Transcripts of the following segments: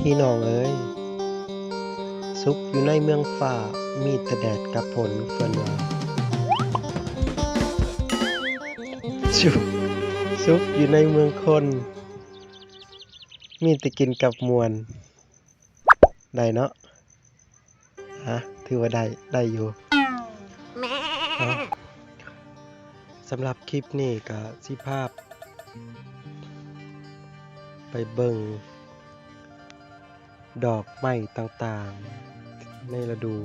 พี่น้องเอ้ยสุขอยู่ในเมืองฟ้ามีแต่แดดกับฝนเฟินว่าสุขสุขอยู่ในเมืองคน มีแต่กินกับมวลได้เนาะฮะถือว่าได้ได้อยู่เนาะสำหรับคลิปนี้ก็สิภาพ ไปเบิ่งดอกไม้ต่างๆ ในฤดู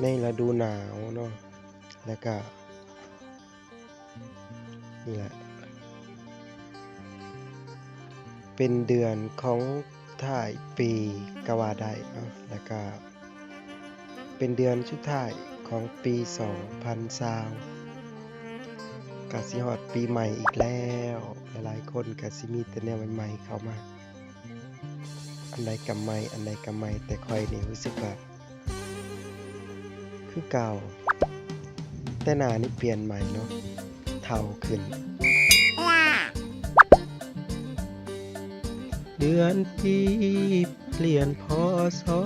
ในฤดูหนาวเนาะแล้วก็นี่แหละ เป็นเดือนของถ่ายปีกว่าได้เนาะแล้วก็ เป็นเดือนสุดท้ายของปี 2020 กาสิฮอดปีใหม่อีกแล้ว หลายๆคนก็สิมีแต่แนวใหม่ๆเข้ามา อันใดกำไม่อันใดกำไม่แต่คอยนี่รู้สึกว่าคือเก่า แต่หนานี่เปลี่ยนใหม่เนาะเท่าขึ้น เดือนปีเปลี่ยนพอสอ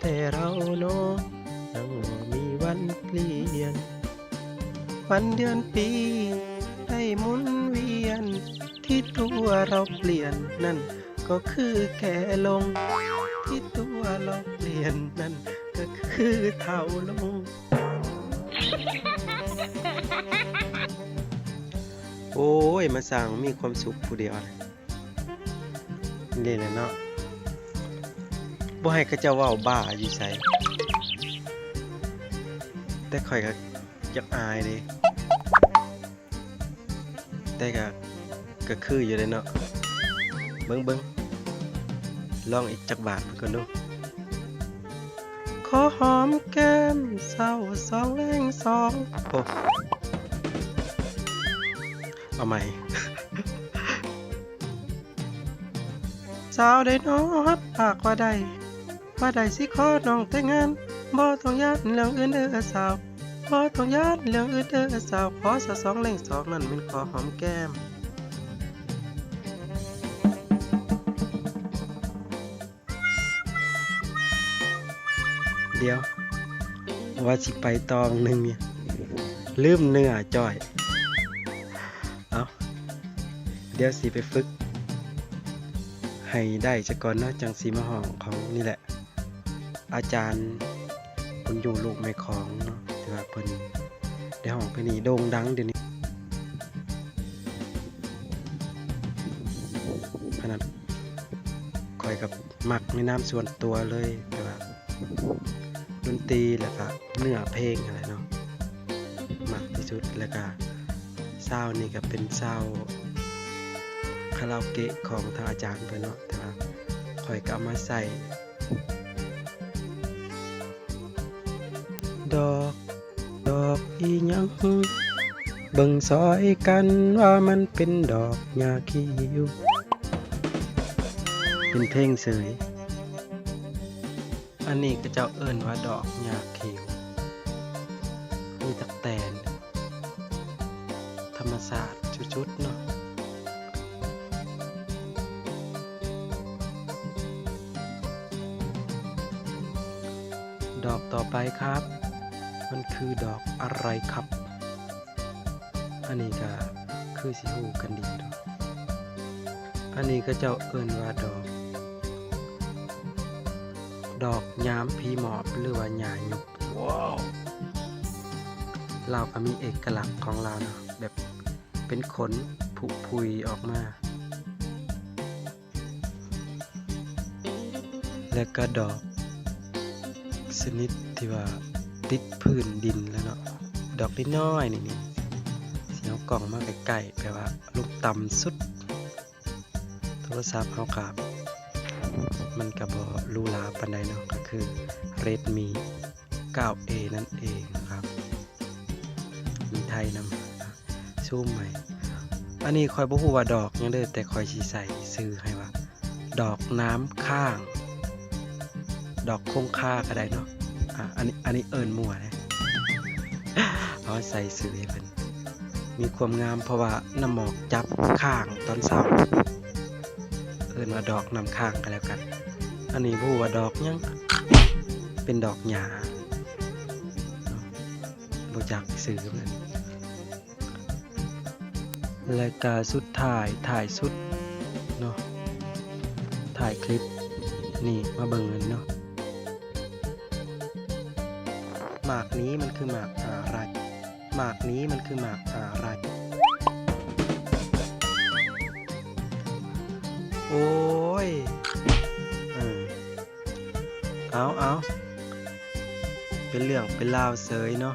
แต่เราเนาะยังบ่มีวันเปลี่ยน วันเดือนปี ได้หมุนเวียน ที่ตัวเราเปลี่ยนนั่น ก็คือแก่ลง ที่ตัวเราเปลี่ยนนั่น ก็คือเท่าลง โอ้ย มาสั่งมีความสุขผู้เดียวนะนี่แหละเนาะบ่ให้เขาเจ้าว้าบ้าอยู่ไสแต่ข่อยก็อยากอายเด้ แต่ก็ก็คืออยู่เลยเนาะเบิ้งเบิ้งลองอีกจักบาทมันก่อนดูขอหอมแก้มเศร้าสองแรงสองโอ้เอาใหม่สาวได้น้อฮับปากว่าใดว่าใดสิขอน้องแต่งงานบ่ต้องยานเรื่องอื่นเด้อสาว บ่ต้องยานเรื่องอื่นเด้อสาวขอสะสองแรงสองนั่นเป็นขอหอมแก้มเดี๋ยว ว่าสิไปตองหนึ่งเนี่ยลืมเนื้อจ่อย เอาเดี๋ยวสิไปฝึก ให้ได้จะก่อนเนาะจังสีมหองของนี่แหละ อาจารย์คุณอยู่ลูกไม่ของเนาะ ที่ว่าเพิ่นได้ห้องเพิ่นนี่โด่งดังเดี๋ยวนี้ขนาดคอยกับมักในน้ำส่วนตัวเลยแต่ว่าดนตรีแล้วก็เนื้อเพลงอะไรเนาะมักที่สุดแล้วก็ซาวด์นี่ก็เป็นซาวด์คาราโอเกะของทางอาจารย์เพิ่นเนาะแต่ว่าข่อยก็เอามาใส่ดอก อีหยังเบิ่งซอยกันว่ามันเป็นดอกยาคิวเป็นเพลงเสย อันนี้ก็เจ้าเอิ้นว่าดอกหญ้าเขียวมีตักแตน ธรรมศาสตร์ชุดๆเนาะดอกต่อไปครับ มันคือดอกอะไรครับ อันนี้ก็คือสิฮู้กันดีเนาะอันนี้ก็เจ้าเอิ้นว่าดอก ดอกยามพีหมอบหรือว่าหญ้าหยุกว้าวเราก็มีเอกลักษณ์ของเราเนาะแบบเป็นขนผุพุยออกมา และก็ดอกชนิดที่ว่า ติดพื้นดินแล้วเนาะดอกน้อยๆนี่นี่เสียวกล่องมาใกล้ๆแปลว่า ลูกต่ำสุด โทรศัพท์เฮากับ มันก็บ่หรูหราปานใดเนาะก็คือ Redmi 9A นั่นเองนะครับ มีไทยนำซูมใหม่ อันนี้คอยบ่ฮู้ว่าดอกยังเด้อแต่คอยสิใส่ซื้อให้ว่า ดอกน้ำข้าง ดอกคงค่าก็ได้เนาะ อะอันนี้อันนี้เอิ้นมั่วนะเอาใส่ซื้อให้เพิ่นมีความงามเพราะว่าน้ำหมอกจับข้างตอนเช้าเอิ้นว่าดอกนำข้างก็แล้วกัน อันนี้บ่ฮู้ว่าดอกยังเป็นดอกหญ้าบ่จักซื้อมันและก็สุดท้ายถ่ายสุดเนาะถ่ายคลิปนี่มาเบิ่งกันเนาะ หมากนี้มันคือหมากอะไร หมากนี้มันคือหมากอะไร โอ้ยเออเอาเอาเป็นเรื่องเป็นราวเสยเนาะ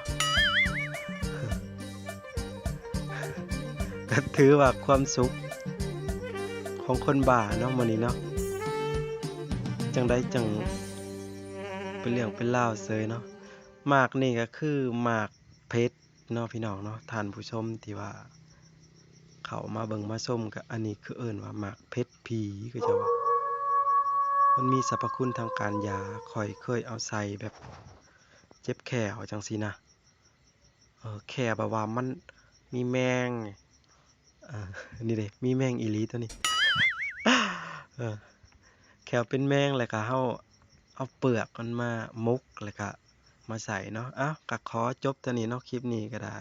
ก็ถือว่าความสุข ของคนบ้าเนาะมื้อนี้เนาะจังได้จังเป็นเรื่องเป็นราวเสยเนาะ หมากนี่ก็คือหมากเพชรเนาะพี่น้องเนาะท่านผู้ชมที่ว่า เขามาเบิ่งมาส้มก็อันนี้คือเอิ้นว่าหมากเพชรผีก็จะว่ามันมีสรรพคุณทางการยาคอยเคยเอาใส่แบบ เจ็บแขวจังซี่นะเออแค่แบบว่ามันมีแมงออนี่เด้มีแมงอีลีตัวนี้แขวเป็นแมงแล้วก็เฮาเอาเปลือกมันมามุกแล้วก็ มาใส่เนาะอ้าวก็ขอจบตัวนี้เนาะคลิปนี้ก็ได้